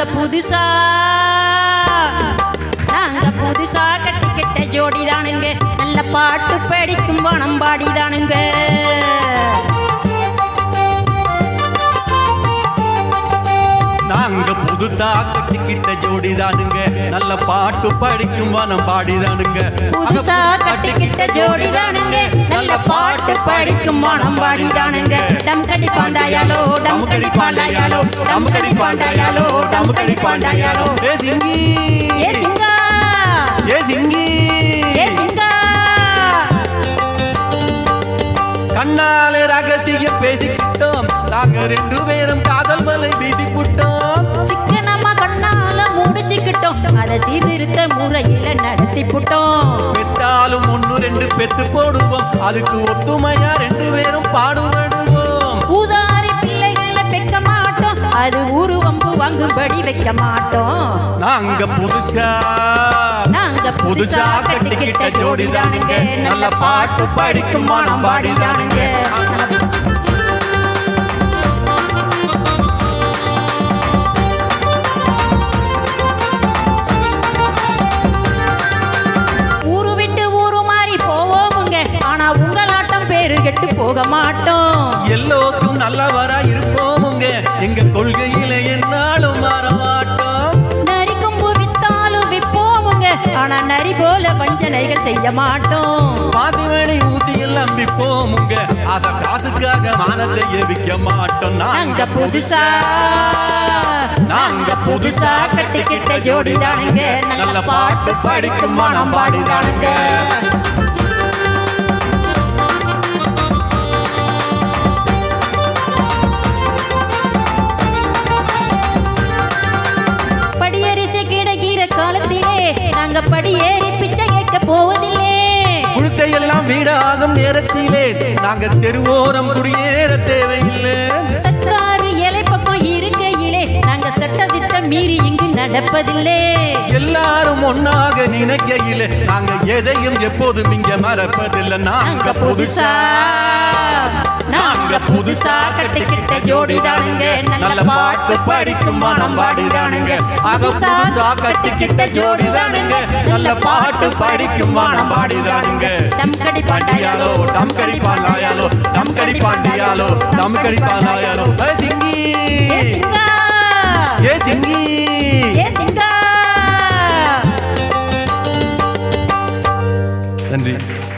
நாங்க புதுசா நாங்க புதுசா கட்டிக்கிட்ட ஜோடி தானுங்க. நல்ல பாட்டு படிக்கும் பணம் பாடிதானுங்க நாங்க புதுசா கட்டிக்கிட்ட ஜோடிதானுங்க நல்ல பாட்டு படிக்கும் வனம் பாடிதானுங்க புதுசா கட்டிக்கிட்ட ஜோடி தானுங்க. பாட்டு படிக்கும் மனம் பாடிதானுங்க டம் கடி பாண்டாயாலோ டம் கடி பாண்டாயாலோ டம் கடி பாண்டாயாலோ டம் கடி பாண்டாயாலோ. ஏ சிங்கி. ஏ சிங்கா. ஏ சிங்கி. ஏ சிங்கா. கண்ணாலே ரகசியம் பேசிக்கிட்டோம். நாங்க ரெண்டு பேரும் காதல் மலை வீசி புட்டோம் சிக்கனமா கண்ணால முடிச்சுக்கிட்டோம். அதை சீர்திருத்த முறையில நடத்தி புட்டோம் பெற்றாலும் ரெண்டு பெத்து போடுவோம். அதுக்கு ஒத்துமையா ரெண்டு பேரும் பாடுபடுவோம் ஊதாரி பிள்ளைகளை பெக்க மாட்டோம். அது உருவம்பு வாங்கும்படி வைக்க மாட்டோம். நாங்க புதுசா நாங்க புதுசா கட்டிக்கிட்ட ஜோடிதானுங்க. நல்ல பாட்டு படிக்கும் மனம் பாடிதானுங்க. கெட்டு போக மாட்டோம். எல்லோருக்கும் நல்லவரா இருப்போமுங்க எங்க கொள்கையில என்னாலும் மாற மாட்டோம். நரி கொம்பு வித்தாலும் விப்போமுங்க ஆனா நரி போல வஞ்சனைகள் செய்ய மாட்டோம். பாசிமணி ஊசியில் நம்பிப்போமுங்க அத காசுக்காக மானத்தை எவிக்க மாட்டோம். நாங்க புதுசா நாங்க புதுசா கட்டிக்கிட்ட ஜோடி தானுங்க நல்ல பாட்டு படிக்கும் மனம் பாடிதானுங்க. நாங்க படியேறி பிச்சை கேட்க போவதில்லை. குடிசையெல்லாம் வீடாகும் நேரத்திலே நாங்க தெருவோரம் குடியேற தேவையில்லை. சர்க்காரு இலை பக்கம் இருக்கையிலே நாங்க சட்டத்திட்டம் மீறி இங்கு நடப்பதில்லை. ஒன்னாக நினைக்கையிலே நாங்க எதையும் எப்போதும் இங்க மறப்பதில்லை. நாங்க புதுசா நாங்க புதுசா கட்டிக்கிட்ட ஜோடி தானுங்க. நல்ல பாட்டு படிக்கும் மனம் பாடிதானுங்க புதுசா கட்டிக்கிட்ட ஜோடி தானுங்க. நல்ல பாட்டு படிக்கும் மனம் பாடிதானுங்க டம் கடி பாண்டியாலோ பாண்டியாலோ டம் கடி பாண்டாயாலோ டம் கடி பாண்டியாலோ டம் கடி பாண்டாயாலோ. ஏ சிங்கா. ஏ சிங்கி. ஏ சிங்கா. Indeed.